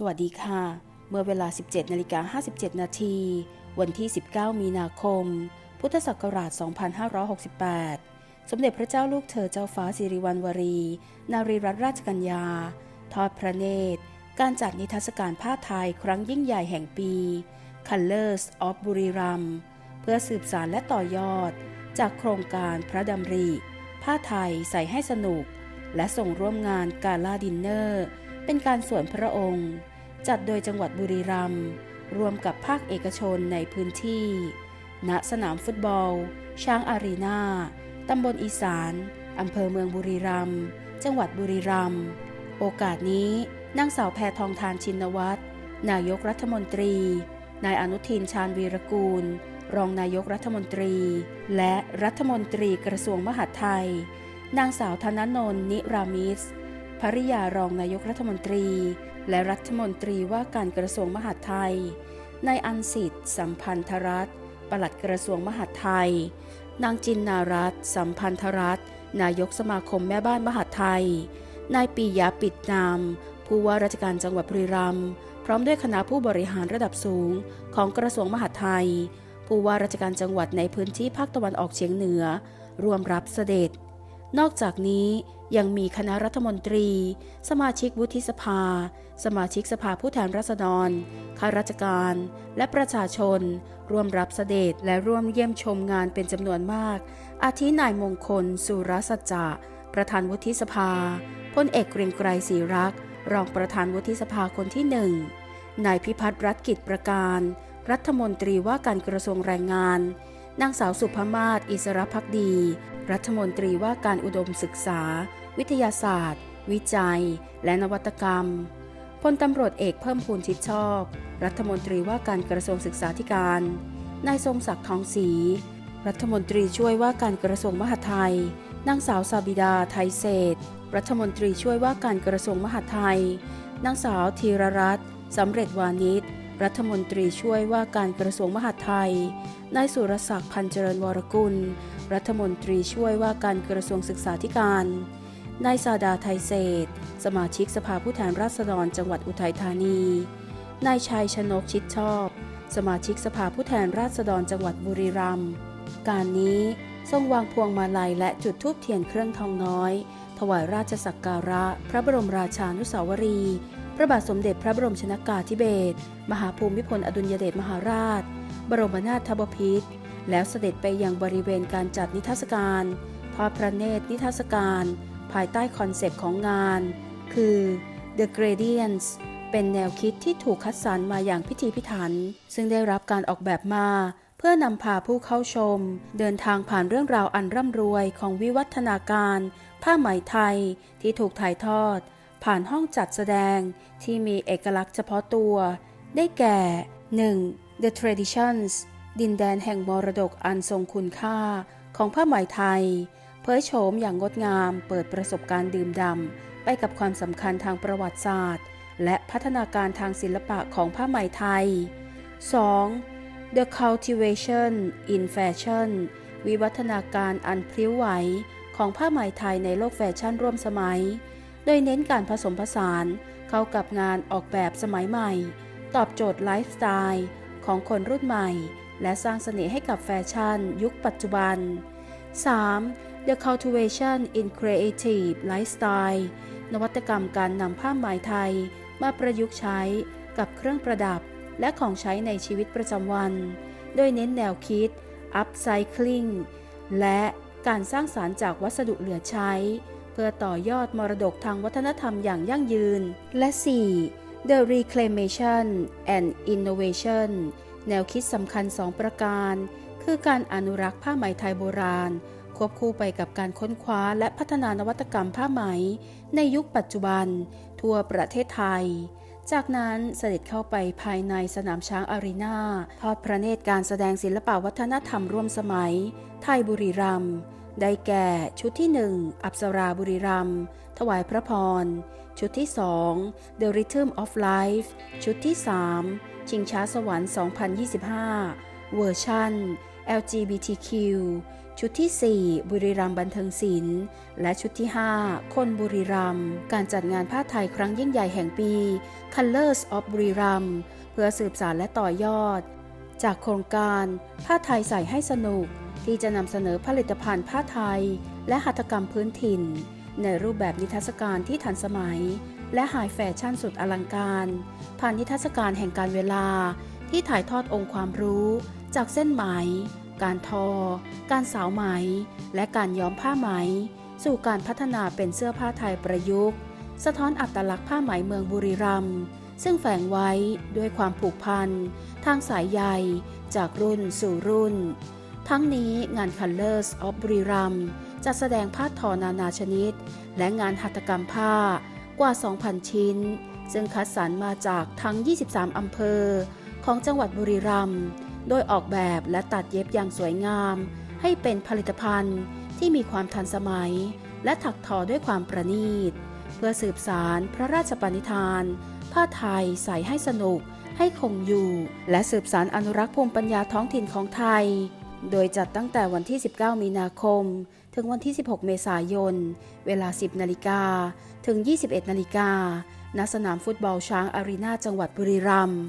สวัสดีค่ะ เมื่อเวลา 17นาฬิกา57 นาที วันที่ 19 มีนาคม พุทธศักราช 2568 สมเด็จพระเจ้าลูกเธอเจ้าฟ้าสิริวัณวรี นารีรัตนราชกัญญา ทอดพระเนตร การจัดนิทรรศการผ้าไทยครั้งยิ่งใหญ่แห่งปี Colors of บุรีรัมเพื่อสืบสารและต่อยอด จากโครงการพระดำริ ผ้าไทยใส่ให้สนุก และส่งร่วมงานกาลาดินเนอร์ เป็นการส่วนพระองค์ จัดโดยจังหวัดบุรีรัมย์รวมกับภาคเอกชนในพื้นที่ ณสนามฟุตบอล ช้างอารีนาตำบลอีสานอำเภอเมืองบุรีรัมย์จังหวัดบุรีรัมย์โอกาสนี้นางสาวแพทองทานชินวัตรนายกรัฐมนตรี นายอนุทินชาญวีรกูล รองนายกรัฐมนตรี และรัฐมนตรีกระทรวงมหาดไทย นางสาวธนนนท์นิรามิส ภริยารองนายกรัฐมนตรี และรัฐมนตรีว่าการกระทรวงมหาดไทย นายอันสิทธิ์สัมพันธรัตน์ปลัดกระทรวงมหาดไทย นางจินนารัตสัมพันธรัตน์นายกสมาคมแม่บ้านมหาดไทย นายปียะปิดนามผู้ว่าราชการจังหวัดบุรีรัมย์พร้อมด้วยคณะผู้บริหารระดับสูงของกระทรวงมหาดไทย ผู้ว่าราชการจังหวัดในพื้นที่ภาคตะวันออกเฉียงเหนือรวมรับเสด็จ นอกจากนี้ยังมีคณะรัฐมนตรี สมาชิกวุฒิสภา สมาชิกสภาผู้แทนราษฎร ข้าราชการ และประชาชน ร่วมรับเสด็จและร่วมเยี่ยมชมงานเป็นจำนวนมาก อาทินายมงคล สุรสัจจะ ประธานวุฒิสภา พลเอกเกรียงไกรศรีรักษ์รองประธานวุฒิสภาคนที่หนึ่ง นายพิพัฒน์รัฐกิจประการ รัฐมนตรีว่าการกระทรวงแรงงาน นางสาวสุภมาศอิสรพักดี รัฐมนตรีว่าการอุดมศึกษา วิทยาศาสตร์ วิจัย และนวัตกรรมพลตำรวจเอกเพิ่มพูนชิดชอบ รัฐมนตรีว่าการกระทรวงศึกษาธิการ นายทรงศักดิ์ทองศรีรัฐมนตรีช่วยว่าการกระทรวงมหาดไทย นางสาวซาบิดาไทยเศษ รัฐมนตรีช่วยว่าการกระทรวงมหาดไทย นางสาวธีรรัตน์สำเร็จวานิช รัฐมนตรีช่วยว่าการกระทรวงมหาดไทย นายสุรศักดิ์พันเจริญวรกุล รัฐมนตรีช่วยว่าการกระทรวงศึกษาธิการ นายซาดาไทยเศษ สมาชิกสภาผู้แทนราษฎรจังหวัดอุทัยธานี นายชัยชนกชิดชอบ สมาชิกสภาผู้แทนราษฎรจังหวัดบุรีรัมย์ การนี้ทรงวางพวงมาลัยและจุดธูปเทียนเครื่องทองน้อย ถวายราชสักการะ พระบรมราชานุสาวรีย์ ระบาทสมเด็จพระบรมชนากาธิเบศรมหาภูมิพลอดุลยเดชมหาราช บรมนาถบพิตรแล้วเสด็จไปยังบริเวณการจัดนิทรรศการทอดพระเนตรนิทรรศการ ภายใต้คอนเซปต์ของงาน คือ The Gradients เป็นแนวคิดที่ถูกคัดสรรมาอย่างพิถีพิถัน ซึ่งได้รับการออกแบบมาเพื่อนำพาผู้เข้าชม เดินทางผ่านเรื่องราวอันร่ำรวยของวิวัฒนาการ ผ้าไหมไทยที่ถูกถ่ายทอด ผ่านห้องจัดแสดงที่มีเอกลักษณ์เฉพาะตัว ได้แก่ 1. The Traditions ดินแดนแห่งมรดกอันทรงคุณค่าของผ้าไหมไทย เผยโฉมอย่างงดงามเปิดประสบการณ์ดื่มด่ำไปกับความสำคัญทางประวัติศาสตร์ และพัฒนาการทางศิลปะของผ้าไหมไทย 2. The cultivation in fashion วิวัฒนาการอันพลิ้วไหวของผ้าไหมไทยในโลกแฟชั่นร่วมสมัย โดยเน้นการผสมผสานเข้ากับงานออกแบบสมัยใหม่ ตอบโจทย์ไลฟ์สไตล์ของคนรุ่นใหม่ และสร้างเสน่ห์ให้กับแฟชั่น ยุคปัจจุบัน 3. The cultivation in creative lifestyle นวัตกรรมการนำผ้าไหมไทย มาประยุกต์ใช้กับเครื่องประดับ และของใช้ในชีวิตประจำวัน โดยเน้นแนวคิด upcycling และการสร้างสารรค์จากวัสดุเหลือใช้ พื่อต่อยอดมรดกทางวัฒนธรรมอย่างยั่งยืน และ 4. The reclamation and innovation แนวคิดสำคัญ 2 ประการ คือการอนุรักษ์ผ้าไหมไทยโบราณ ควบคู่ไปกับการค้นคว้าและพัฒนานวัตกรรมผ้าไหม ในยุคปัจจุบัน ทั่วประเทศไทยจากนั้นเสด็จเข้าไปภายในสนามช้างอารีนาทอดพระเนตรการแสดงศิลปวัฒนธรรมร่วมสมัย ไทยบุรีรัมย์ ได้แก่ชุดที่หนึ่งอัปสราบุรีรัมถวายพระพร ชุดที่สอง The Rhythm of Life ชุดที่สามชิงช้าสวรรค์ 2025 เวอร์ชัน LGBTQ ชุดที่ 4 บุรีรัมบันเทิงศิลป์และชุดที่ 5 คนบุรีรัมการจัดงานผ้าไทยครั้งยิ่งใหญ่แห่งปี Colors of บุรีรัมเพื่อสืบสารและต่อยอด จากโครงการผ้าไทยใส่ให้สนุก ที่จะนำเสนอผลิตภัณฑ์ผ้าไทย และหัตถกรรมพื้นถิ่น ในรูปแบบนิทรรศการที่ทันสมัย และไฮแฟชั่นสุดอลังการ ผ่านนิทรรศการแห่งการเวลา ที่ถ่ายทอดองค์ความรู้ จากเส้นไหม การทอ การสาวไหม และการย้อมผ้าไหม สู่การพัฒนาเป็นเสื้อผ้าไทยประยุกต์ สะท้อนอัตลักษณ์ผ้าไหมเมืองบุรีรัมย์ซึ่งแฝงไว้ด้วยความผูกพัน ทางสายใยจากรุ่นสู่รุ่น ทั้งนี้งาน Colors of บุรีรัมจะแสดงผ้าทอนานาชนิด และงานหัตถกรรมผ้ากว่า 2,000 ชิ้น ซึ่งคัดสรรมาจากทั้ง 23 อำเภอ ของจังหวัดบุรีรัมย์โดยออกแบบและตัดเย็บอย่างสวยงาม ให้เป็นผลิตภัณฑ์ที่มีความทันสมัย และถักทอด้วยความประณีต เพื่อสืบสารพระราชปณิธาน ผ้าไทยใส่ให้สนุก ให้คงอยู่ และสืบสารอนุรักษ์ภูมิปัญญาท้องถิ่นของไทย โดยจัดตั้งแต่วันที่ 19 มีนาคม ถึงวันที่ 16 เมษายน เวลา 10 นาฬิกา ถึง 21 นาฬิกา ณ สนามฟุตบอลช้างอารีนาจังหวัดบุรีรัมย์